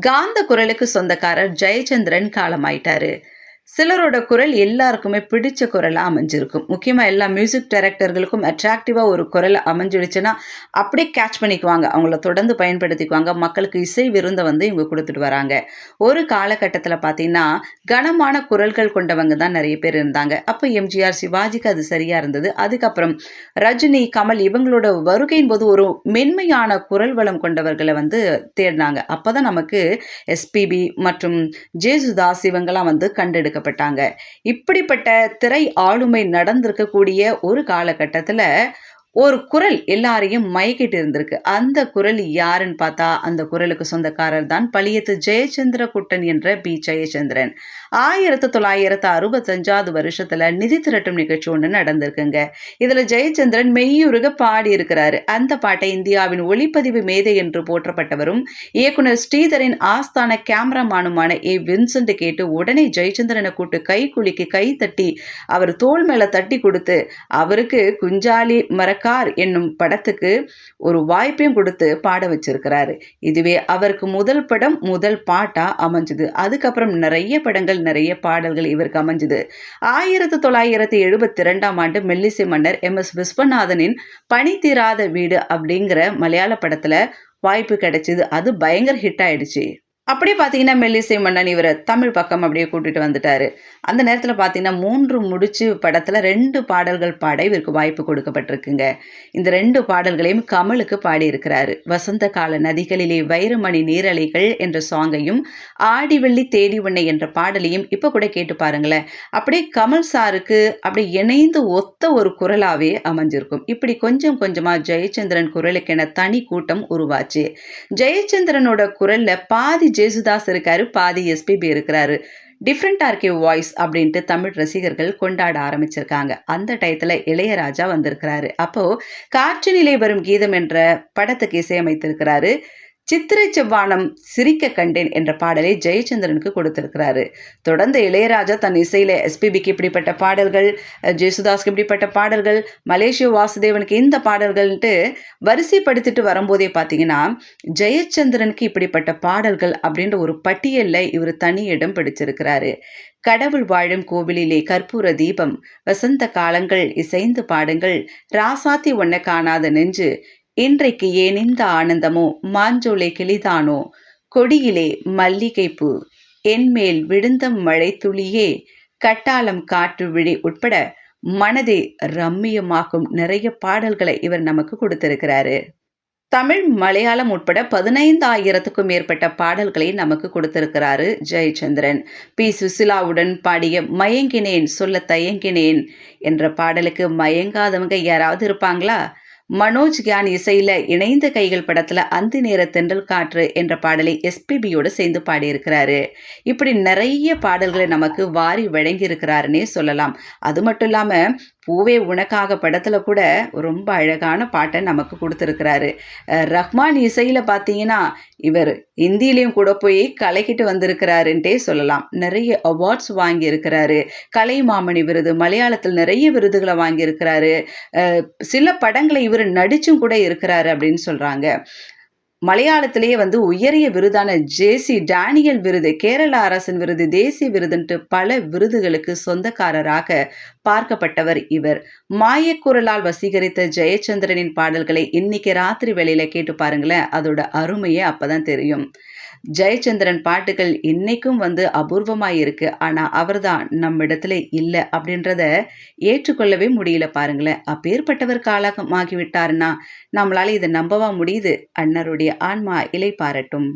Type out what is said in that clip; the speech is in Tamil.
காந்த குரலுக்கு சொந்தக்காரர் ஜெயச்சந்திரன் காலமாயிட்டாரு. சிலரோட குரல் எல்லாருக்குமே பிடிச்ச குரலாக அமைஞ்சிருக்கும். முக்கியமாக எல்லா மியூசிக் டைரக்டர்களுக்கும் அட்ராக்டிவாக ஒரு குரல் அமைஞ்சிடுச்சுன்னா அப்படியே கேட்ச் பண்ணிக்குவாங்க. அவங்கள தொடர்ந்து பயன்படுத்திக்குவாங்க. மக்களுக்கு இசை விருந்தை வந்து இவங்க கொடுத்துட்டு வராங்க. ஒரு காலகட்டத்தில் பார்த்தீங்கன்னா கனமான குரல்கள் கொண்டவங்க தான் நிறைய பேர் இருந்தாங்க. அப்போ எம்ஜிஆர் சிவாஜிக்கு அது சரியாக இருந்தது. அதுக்கப்புறம் ரஜினி கமல் இவங்களோட வருகையின் போது ஒரு மென்மையான குரல் வளம் கொண்டவர்களை வந்து தேடினாங்க. அப்போ தான் நமக்கு எஸ்பிபி மற்றும் ஜேசுதாஸ் இவங்கெல்லாம் வந்து தேர்ந்தெடுக்கப்பட்டாங்க இப்படிப்பட்ட திரை ஆளுமை நடந்திருக்கக்கூடிய ஒரு காலகட்டத்தில் ஒரு குரல் எல்லாரையும் மயக்கிட்டு இருந்திருக்கு. அந்த குரல் யாருன்னு பார்த்தா அந்த குரலுக்கு சொந்தக்காரர் தான் பழியத்து ஜெயச்சந்திர குட்டன் என்ற பி. ஜெயச்சந்திரன். ஆயிரத்தி தொள்ளாயிரத்து அறுபத்தஞ்சாவது வருஷத்துல நிதி திரட்டும் நிகழ்ச்சி ஒன்று நடந்திருக்குங்க. இதுல ஜெயச்சந்திரன் மெய்யுருக பாடி இருக்கிறாரு அந்த பாட்டை இந்தியாவின் ஒளிப்பதிவு மேதை என்று போற்றப்பட்டவரும் இயக்குனர் ஸ்ரீதரின் ஆஸ்தான கேமராமானுமான ஏ. வின்சென்ட் கேட்டு உடனே ஜெயச்சந்திரனை கூட்டு கை குலுக்கி கை தட்டி அவர் தோள் மேல தட்டி கொடுத்து அவருக்கு குஞ்சாலி சர்க்கார் என்னும் படத்துக்கு ஒரு வாய்ப்பையும் கொடுத்து பாட வச்சிருக்கிறாரு. இதுவே அவருக்கு முதல் படம் முதல் பாட்டா அமைஞ்சது. அதுக்கப்புறம் நிறைய படங்கள் நிறைய பாடல்கள் இவருக்கு அமைஞ்சது. ஆயிரத்தி தொள்ளாயிரத்தி எழுபத்தி ரெண்டாம் ஆண்டு மெல்லிசை மன்னர் எம். எஸ். விஸ்வநாதனின் பணி தீராத வீடு அப்படிங்கிற மலையாள படத்துல வாய்ப்பு கிடைச்சிது. அது பயங்கர ஹிட் ஆயிடுச்சு. அப்படியே பார்த்தீங்கன்னா மெல்லிசை மன்னன் இவரை தமிழ் பக்கம் அப்படியே கூட்டிட்டு வந்துட்டாரு. அந்த நேரத்தில் பார்த்தீங்கன்னா மூன்று முடிச்சு படத்தில் ரெண்டு பாடல்கள் பாட இவருக்கு வாய்ப்பு கொடுக்கப்பட்டிருக்குங்க. இந்த ரெண்டு பாடல்களையும் கமலுக்கு பாடியிருக்கிறாரு. வசந்த கால நதிகளிலே வைரமணி நீரலைகள் என்ற சாங்கையும் ஆடி வெள்ளி தேடி உன்னை என்ற பாடலையும் இப்போ கூட கேட்டு பாருங்களேன். அப்படியே கமல் சாருக்கு அப்படியே இணைந்து ஒத்த ஒரு குரலாகவே அமைஞ்சிருக்கும். இப்படி கொஞ்சம் கொஞ்சமாக ஜெயச்சந்திரன் குரலுக்கென தனி கூட்டம் உருவாச்சு. ஜெயச்சந்திரனோட குரலில் பாதி ஜேசுதாஸ் இருக்காரு பாதி எஸ்பிபி இருக்கிறாரு. டிஃப்ரெண்ட்டாக இருக்கே வாய்ஸ் அப்படின்ட்டு தமிழ் ரசிகர்கள் கொண்டாட ஆரம்பிச்சிருக்காங்க. அந்த டயத்தில் இளையராஜா வந்திருக்கிறாரு. அப்போது காற்று நிலை வரும் கீதம் என்ற படத்துக்கு இசையமைத்திருக்கிறாரு. சித்திரை செவ்வானம் சிரிக்க கண்டேன் என்ற பாடலை ஜெயச்சந்திரனுக்கு கொடுத்திருக்கிறாரு. தொடர்ந்து இளையராஜா தன் இசையில எஸ்பிபிக்கு இப்படிப்பட்ட பாடல்கள் ஜெயசுதாஸ்க்கு இப்படிப்பட்ட பாடல்கள் மலேசிய வாசுதேவனுக்கு இந்த பாடல்கள்ன்ட்டு வரிசைப்படுத்திட்டு வரும்போதே பார்த்தீங்கன்னா ஜெயச்சந்திரனுக்கு இப்படிப்பட்ட பாடல்கள் அப்படின்ற ஒரு பட்டியலில் இவர் தனி இடம் பிடிச்சிருக்கிறாரு. கடவுள் வாழும் கோவிலிலே கற்பூர தீபம் வசந்த காலங்கள் இசைந்து பாடுங்கள் ராசாத்தி ஒன்ன காணாத நெஞ்சு இன்றைக்கு ஏன் இந்த ஆனந்தமோ? மாஞ்சோலை கிளிதானோ? கொடியிலே மல்லிகைப்பூ. என்மேல் விழுந்த மழை துளியே. கட்டாளம் காற்று விழி உட்பட மனதை ரம்மியமாக்கும் நிறைய பாடல்களை இவர் நமக்கு கொடுத்திருக்கிறாரு. தமிழ் மலையாளம் உட்பட பதினைந்தாயிரத்துக்கும் மேற்பட்ட பாடல்களை நமக்கு கொடுத்திருக்கிறாரு ஜெயச்சந்திரன். பி. சுசிலாவுடன் பாடிய மயங்கினேன் சொல்ல தயங்கினேன் என்ற பாடலுக்கு மயங்காதவங்க யாராவது இருப்பாங்களா? மனோஜ் கியான் இசையில இணைந்த கைகள் படத்துல அந்தி நேர தென்றல் காற்று என்ற பாடலை எஸ்பிபியோடு சேர்ந்து பாடியிருக்கிறாரு. இப்படி நிறைய பாடல்களை நமக்கு வாரி வழங்கி இருக்கிறாருன்னே சொல்லலாம். அது மட்டும் இல்லாம பூவே உனக்காக படத்தில் கூட ரொம்ப அழகான பாட்டை நமக்கு கொடுத்துருக்கிறாரு. ரஹ்மான் இசையில் பார்த்தீங்கன்னா இவர் இந்தியிலையும் கூட போய் கலைக்கிட்டு வந்திருக்கிறாருன்ட்டே சொல்லலாம். நிறைய அவார்ட்ஸ் வாங்கியிருக்கிறாரு. கலை மாமணி விருது மலையாளத்தில் நிறைய விருதுகளை வாங்கியிருக்கிறாரு. சில படங்களை இவர் நடிச்சும் கூட இருக்கிறாரு அப்படின்னு சொல்கிறாங்க மலையாளத்திலேயே வந்து உயரிய விருதான ஜேசி டேனியல் விருது கேரள அரசின் விருது தேசிய விருதுன்ட்டு பல விருதுகளுக்கு சொந்தக்காரராக பார்க்கப்பட்டவர் இவர். மாயக்குரலால் வசீகரித்த ஜெயச்சந்திரனின் பாடல்களை இன்னைக்கு ராத்திரி வேலையில கேட்டு பாருங்களேன். அதோட அருமையே அப்பதான் தெரியும். ஜெயச்சந்திரன் பாட்டுகள் இன்னைக்கும் வந்து அபூர்வமாக இருக்கு ஆனால் அவர் தான் நம்ம இடத்துல இல்லை அப்படின்றத ஏற்றுக்கொள்ளவே முடியல பாருங்களேன். அப்பேற்பட்டவர் காலகமாகிவிட்டாருன்னா நம்மளால இதை நம்பவா முடியுது? அண்ணருடைய ஆன்மா இலை பாரட்டும்.